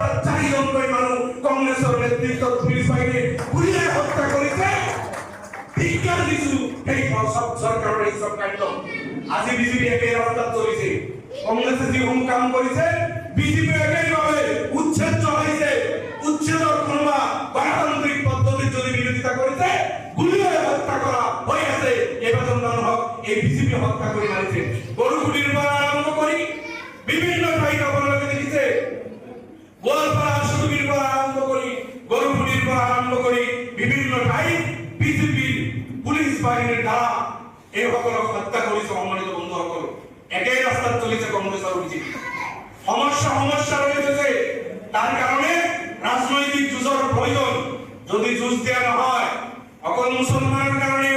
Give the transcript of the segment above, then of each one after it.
চাৰিজনকৈ মানুহ কংগ্ৰেছৰ নেতৃত্বত পুলিচ বাহিনীয়ে গুলীয়াই হত্যা কৰিছে কাম কৰিছে বিজেপি একেইভাৱে উচ্ছেদ চলাইছে। উচ্ছেদৰ কোনোবা এইসকলক হত্যা কৰিছে সম্মানিত বন্ধুসকল। একেই ৰাস্তাত চলিছে কংগ্ৰেছ আৰু বিজেপি। সমস্যা সমস্যা রয়েছে যে, তার কারণে রাজনৈতিক যুঁজৰ প্রয়োজন। যদি যুঁজ দিয়া নহয় অকল মুছলমানৰ কাৰণে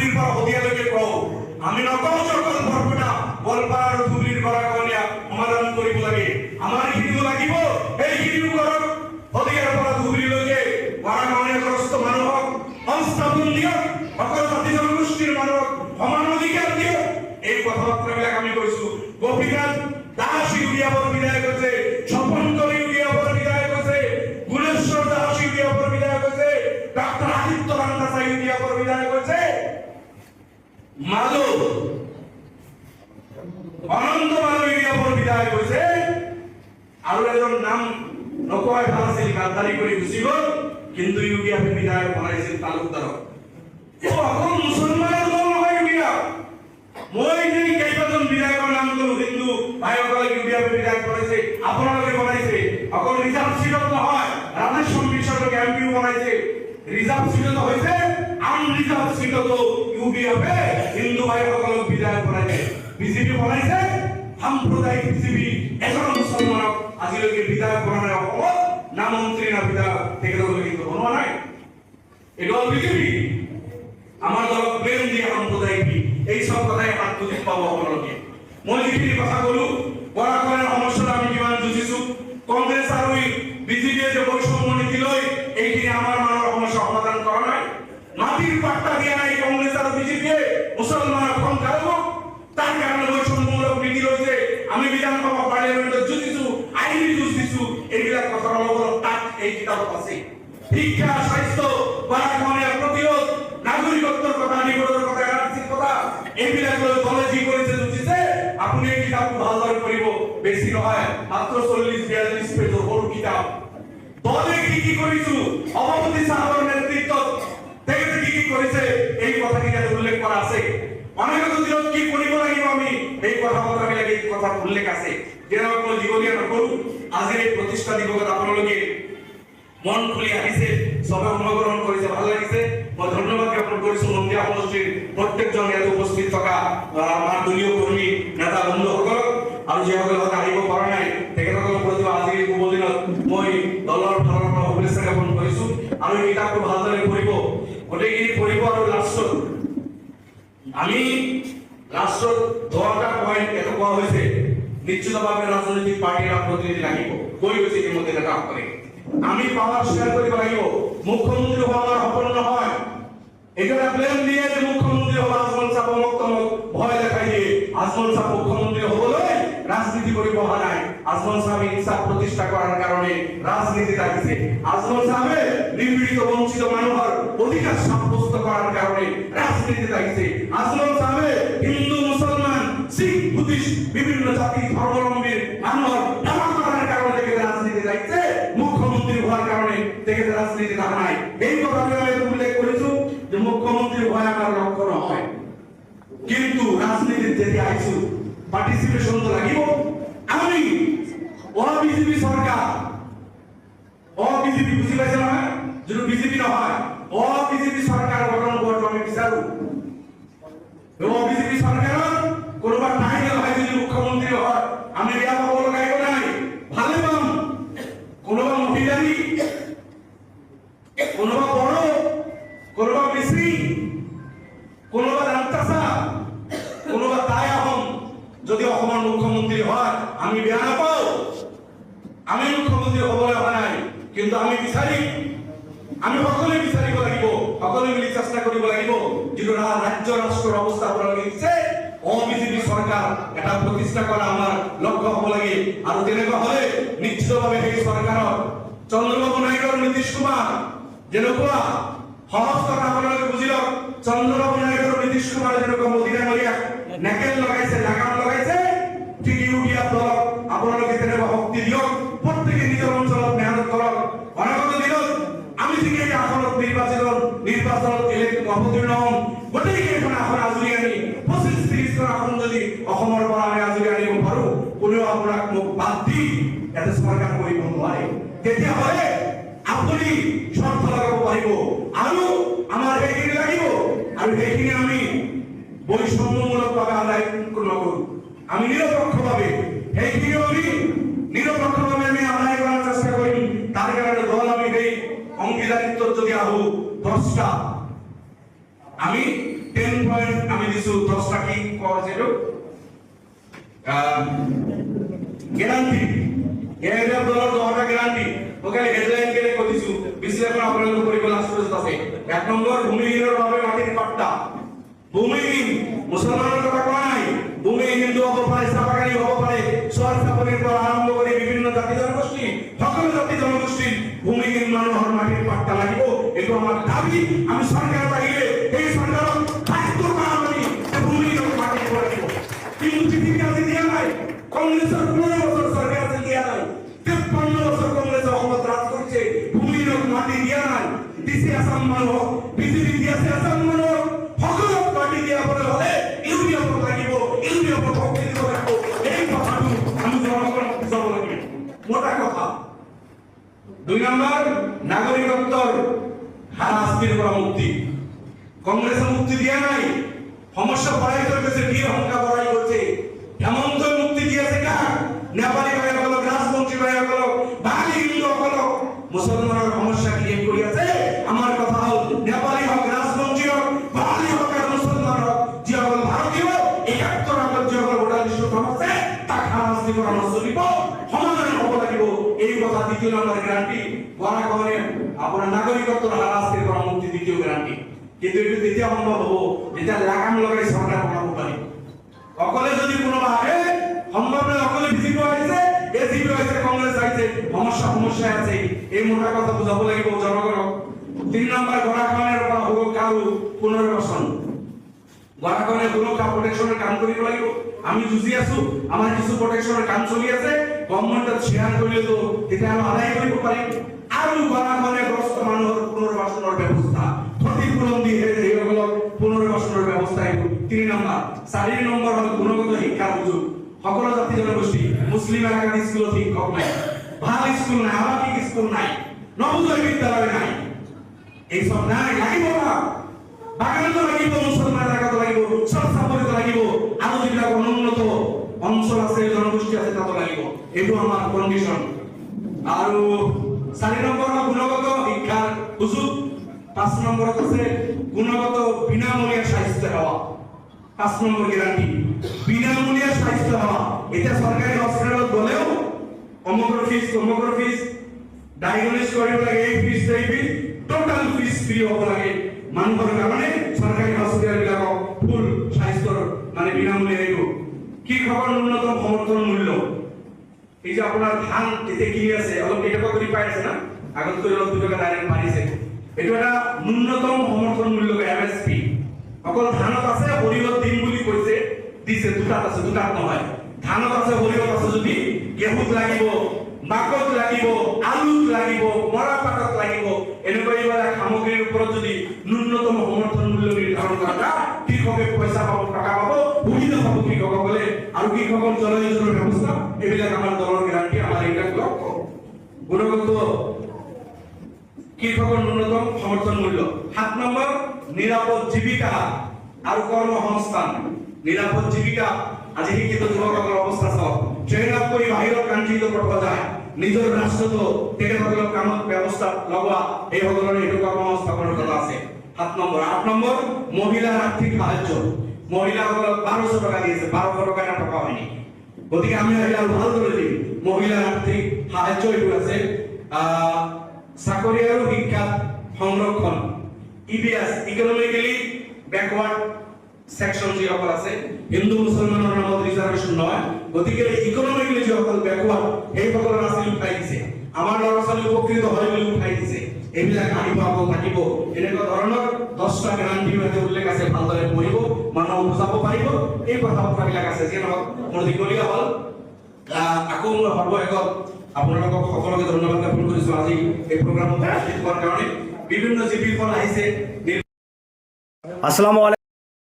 ধুবুরির পর হদিয়ালৈকে কওঁ আমি নকওঁ অকল বৰপেটা গোৱালপাৰা আৰু মাধৱ অনন্ত মাধৱ ইউৰিয়াবৰ বিধায়ক হৈছে আৰু এজন নাম নকয় ভালো আছিল গাদ্দাৰি কৰি গুচি গ'ল কিন্তু ইউৰিয়াবে বিধায়ক বনাইছিল তালুকদাৰক অকল মুছলমানৰ দল নহয় ইউৰিয়া মই যে কেইবাজন বিধায়কৰ নাম কলো হিন্দু ভাইসকলে ইউৰিয়া বিধায়ক বনাইছে, আপোনালোকে বনাইছে। অকল ৰিজাৰ্ভ চিটত নহয় ৰাজেশ্বৰ মিশ্ৰক এম বনাইছে। ৰিজাৰ্ভ চিটত হৈছে আন ৰিজাৰ্ভ চিটতো ইউৰিয়াবে হিন্দু ভাইসকলক বিধায়ক বনাইছে বিজেপি বনাইছে সাম্প্ৰদায়িক বিজেপি এজন মুছলমানক আজিলৈকে বিধায়ক বনা নাই অসমত না মন্ত্ৰী না বিধায়ক, তেখেতসকলে কিন্তু বনোৱা নাই। এইটো হ'ল বিজেপি, আমাৰ দলক প্ৰেম দিয়ে সাম্প্ৰদায়িক এই সব কথাই বুজি পাব আপোনালোকে। মই যিখিনি কথা কলো বৰাকৰণৰ সমস্যাত আমি কিমান যুঁজিছো। কংগ্ৰেছ আৰু বিজেপিয়ে যে এই কিতাপত আছে শিক্ষা স্বাস্থ্য বাৰাখনীয়া প্ৰতিৰোধ নাগৰিকত্বৰ কথা নিবন্ধৰ কথা এনআৰচিৰ কথা, এইবিলাক লৈ দলে যি কৰিছে, যুঁজিছে, আপুনি এই কিতাপটো ভালদৰে কৰিব বেছি নহয়, মাত্ৰ চল্লিশ, বিয়াল্লিশ পেজৰ সৰু কিতাপ। দলে কি কি কৰিছো? সভাপতি চাহাবৰ নেতৃত্বত তেখেতে কি কি কৰিছে? এই কথাখিনি ইয়াত উল্লেখ কৰা আছে। অনাগত দিনত কি কৰিব লাগিব আমি? এই কথা বতৰাবিলাক এই কথাত উল্লেখ আছে। যেনেকৈ মই দীঘলীয়া নকৰো, আজিৰ এই প্ৰতিষ্ঠা দিৱসত আপোনালোকে মন খুলি আহিছে সবে অংশগ্ৰহণ কৰিছে, ভালো লাগিছে। মই ধন্যবাদ জ্ঞাপন কৰিছো নন্দিয়া সমষ্টিৰ প্ৰত্যেকজন ইয়াত উপস্থিত থকা আমাৰ দলীয় কৰ্মী, নেতা বন্ধুসকলক। আৰু যিসকলে হয়তো আহিব পৰা নাই, তেখেতসকলৰ প্ৰতি এই শুভ দিনত মই দলৰ ফালৰ পৰা শুভেচ্ছা জ্ঞাপন কৰিছো। আৰু এই কিতাপটো ভালদৰে পঢ়িব। গোটেইখিনি পঢ়িব আৰু লাষ্টত, আমি লাষ্টত দহটা পইণ্ট এটা কোৱা হৈছে, নিশ্চিতভাৱে ৰাজনৈতিক পাৰ্টীৰ প্ৰতিনিধি লাগিব। কৈ গৈছে ইতিমধ্যে নেতাসকলে। আমি পাৱাৰ শ্বেয়াৰ কৰিব লাগিব মুখ্যমন্ত্ৰী হোৱা আমাৰ সপোন নহয় এখানে প্লেন দিয়ে যে মুখ্যমন্ত্রী হব আজমল সাহ মক্তমক ভয় দেখাই দিয়ে আজমল সাহ মুখ্যমন্ত্রী হবলৈ রাজনীতি কৰিব অহা নাই। আজমল সাহেব ইনসাফ প্ৰতিষ্ঠা কৰাৰ কাৰণে ৰাজনীতি আহিছে আজমল সাহেবে নিপীড়িত, বঞ্চিত মানুহৰ অধিকার সাব্যস্ত কৰাৰ কাৰণে ৰাজনীতি আহিছে আজমল সাহেবে হিন্দু, মুসলমান, শিখ বুদ্ধিষ্ট বিভিন্ন জাতি ধৰ্মাৱলম্বীৰ পার্টিসিপেশন তো লাগিব। আমি অ বিজেপি সরকার। অ বিজেপি বুঝি পাইছে কিন্তু আমি সকলোৱে বিচাৰিব লাগিব। সকলোৱে মিলি চেষ্টা কৰিব লাগিব। যিটো ৰাজ্য, ৰাষ্ট্ৰৰ অৱস্থা আপোনালোকে দিছে অবিজেপি চৰকাৰ এটা প্ৰতিষ্ঠা কৰা আমাৰ লক্ষ্য হ'ব লাগে। আৰু তেনেকুৱা হ'লে নিশ্চিতভাৱে সেই চৰকাৰৰ চন্দ্ৰবাবু নাইডু আৰু নীতিশ কুমাৰ, যেনেকুৱা সহজ কথা আপোনালোকে বুজি লওক, চন্দ্ৰবাবু নাইডু আৰু নীতিশ কুমাৰে যেনেকুৱা মোদী ডাঙৰীয়াক নেকেল লগাইছে লাগাম লগাইছে ঠিক এই আসনত নিৰ্বাচিত নিৰ্বাচনত ইলেক্ট অৱতীৰ্ণ হ'ম গোটেইকেইখন আসন আজৰি আনি পঁচিছ ত্ৰিছখন আসন যদি অসমৰ পৰা আমি আজৰি আনিব পাৰোঁ। কোনেও আপোনাক মোক বাদ দি ইয়াতে চৰকাৰ কৰিব নোৱাৰে। তেতিয়াহ'লে আপুনি চৰ্ত লগাব পাৰিব। আৰু আমাৰ সেইখিনি লাগিব। আৰু সেইখিনি আমি বৈষম্যমূলকভাৱে আদায় নকৰোঁ। আমি নিরপেক্ষভাবে সেইখিনিও আমি নিরপেক্ষভাবে আমি আদায় করার চেষ্টা করি তার কারণে দল আমি এই অংশীদারিত্ব যদি আহো দশটা আমি টেন পয়েন্ট আমি দিছো দশটা কি কর গ্যারান্টি গ্যাৰান্টি ওকে হেডলাইন কৈ বিশ্লেষণ এক পাট্টা। ভূমিহীন মুছলমানৰ কথা নাই? ভূমিহীন হিন্দু হ'ব পাৰে চাপাকাৰী পাৰে আৰম্ভ কৰি বিভিন্ন জাতি জনগোষ্ঠী, সকলো জাতি জনগোষ্ঠীৰ ভূমিহীন মানুহৰ মাটিৰ পাট্টা লাগিব। এইটো আমাৰ দাবি, আমি চৰকাৰত আহিলে কংগ্ৰেছৰ পনেরো বছর সরকার দিয়া নাই। তেপ্পান্ন বছর কংগ্রেস অসমত রাজ করছে ভূমিহীনক মাটি দিয়া নাই। দিছে আসাম মানুহক বিজেপি দিয়াছে আসাম কথা। দুই নম্বর, নাগরিকত্বর হারাশাস্তির পৰা মুক্তি কংগ্রেসে মুক্তি দিয়া নাই। সমস্যা বড়াই করতেছে বীর হংকা বড়াই করছে। হেমন্ত মুক্তি দিয়েছে কার? নেপালি ভাই হলো রাজবংশী ভাই হলো বাঙালি হিন্দু হলো মুসলমানের সমস্যা কি এই করিয়াছে। আমার কথা হল, নেপালি হোক রাজবংশী হোক, বাঙালি হোক আর মুসলমান হোক, যে হল ভারতীয় একাত্তর আগত যে হল ভোটার লিষ্ট আছে তাক হারাস্তি করা নচলিব সমাধান হ'ব লাগিব এই কথা দ্বিতীয় নম্বর গ্যারান্টি গণা গণে আপোনাৰ নাগৰিকত্বৰ হাৰাশাস্তিৰ পৰা মুক্তি দ্বিতীয় গ্যাৰান্টি কিন্তু এইটো তেতিয়া সম্ভৱ হ'ব? যেতিয়া লাগাম লগাই চৰকাৰ বনাব পাৰিম অকলে যদি কোনোবা আহে, সম্ভৱ নহয়, অকলে বিজেপি আহিছে এজিপি আহিছে, কংগ্ৰেছ আহিছে, সমস্যা সমস্যাই আছে। এই মোটা কথা বুজাব লাগিব জনগণক তিনি নম্বৰ গৰাখনৰ পৰা হ'ব কাৰো পুনৰ্বাচন গৰাখনে সুৰক্ষা প্ৰটেকশ্যনৰ কাম কৰিব লাগিব। আমি যুঁজি আছো, আমাৰ কিছু প্ৰটেকশ্যনৰ কাম চলি আছে গভৰ্ণমেণ্টত শ্বেয়াৰ কৰিলেতো তেতিয়া আমি আদায় কৰিব পাৰিম। আৰু গৰাখনে গ্ৰস্ত মানুহৰ পুনৰ্বাচনৰ ব্যৱস্থা। ক্ষতিপূৰণ দি সেইসকলক পুনৰ্বাচনৰ ব্যৱস্থা এইটো তিনি নম্বৰ চাৰি নম্বৰ হ'ল গুণগত শিক্ষাৰ সুযোগ সকলো জাতি জনগোষ্ঠী মুছলিম এলাকাত স্কুলত শিক্ষক নাই। ভালো স্কুল নাই, আবাসিক স্কুল নাই, নবোদয় বিদ্যালয় নাই। এইসব নাই, লাগিব না। বাগানতো লাগিব মুছলমান এলাকাতো লাগিব চব চাপৰিতো লাগিব আৰু যিবিলাক অনুন্নত। অঞ্চল আছে, জনগোষ্ঠী আছে তাতো লাগিব। এইটো আমাৰ কণ্ডিশ্যন আৰু চাৰি নম্বৰ গুণগত শিক্ষাৰ সুযোগ পাঁচ নম্বৰত আছে গুণগত বিনামূলীয়া স্বাস্থ্য সেৱা পাঁচ নম্বৰ গ্যাৰান্টি বিনামূলীয়া স্বাস্থ্য সেৱা এতিয়া চৰকাৰী হস্পিটেলত গ'লেও অমুকৰ ফিজ তমুকৰ ফিজ ডায়াগনোজ কৰিব লাগে এই ফিজ এই ফিজ টোটাল ফিজ ফ্ৰী হ'ব লাগে। মানুহৰ কাৰণে চৰকাৰী হস্পিটেলবিলাকক ফুল স্বাস্থ্যৰ মানে বিনামূলীয়া এইটো কৃষকৰ ন্যূনতম সমৰ্থন মূল্য? এই যে আপোনাৰ ধান এতিয়া কিনি আছে, অলপ কেইটকা কৰি পাই আছে না? আগতকৈ অলপ দুটকা ডাইৰেক্ট বাঢ়িছে। এইটো এটা ন্যূনতম সমৰ্থন মূল্য এম এছ পি অকল ধানত আছে সৰিয়হত দিম বুলি কৈছে, দিছে, দুটাত আছে, দুটাত নহয়। ধানত আছে সৰিয়হত আছে যদি গেহুত লাগিব মাকত লাগিব, আলুত লাগিব মৰাপাতত লাগিব, এনেকুৱা এইবিলাক সামগ্ৰীৰ ওপৰত যদি ন্যূনতম সমৰ্থন মূল্য নিৰ্ধাৰণ কৰা কৃষকে পইচা পাব, টকা পাব সুবিধা পাব কৃষকসকলে আৰু কৃষকৰ জলসিঞ্চনৰ ব্যৱস্থা, এইবিলাক আমাৰ দলৰ গ্যাৰান্টি আমাৰ এইবিলাক লক্ষ্য। গুণগত নিৰাপদ জীৱিকা আৰু কৰ্মসংস্থান নিৰাপদ জীৱিকা আজি শিক্ষিত যুৱকসকলৰ অৱস্থা চাওক। ট্ৰেইন আপ কৰি বাহিৰৰ কাণ্ট্ৰিতো পঠোৱা যায়। নিজৰ ৰাষ্ট্ৰতো তেখেতসকলক কামত ব্যৱস্থা লগোৱা এইসকলৰ এইটো কৰ্মসংস্থাপনৰ কথা আছে। সাত নম্বৰ, আঠ নম্বৰ, মহিলাৰ আৰ্থিক সাহায্য। মহিলাসকলক বাৰশ টকা দিয়েছে বাৰশ টকা এটা টকা হয়নি। গতিকে আমি আৰু ভালদৰে দিম। মহিলাৰ আৰ্থিক সাহায্য এইবোৰ আছে। চাকৰি আৰু শিক্ষাত সংৰক্ষণ। ইবিএছ ইকনমিকেলি বেকৱাৰ্ড সেকশন যিসকল আছে, হিন্দু মুছলমানৰ নামত ৰিজাৰ্ভেশ্যন নহয় গতিকে ইকনমিকেলি যিসকল বেকৱাৰ্ড সেইসকলৰ আঁচনি উঠাই দিছে। আমাৰ ল'ৰা ছোৱালী উপকৃত হয় বুলি উঠাই দিছে। এইবিলাক আহিব আকৌ থাকিব। এনেকুৱা ধৰণৰ দহটা ইয়াতে উল্লেখ আছে, ভালদৰে পঢ়িব মানুহক বুজাব পাৰিব। এই কথা কথাবিলাক আছে, যিয়ে নহওক মোৰ দীঘলীয়া হ'ল। আকৌ মই সৰ্বশেষত আপোনালোকক সকলোকে ধন্যবাদ জ্ঞাপন কৰিছো আজি এই প্ৰগ্ৰামত হোৱাৰ কাৰণে। বিভিন্ন জীৱীসকল আহিছে আসসালামু আলাইকুম।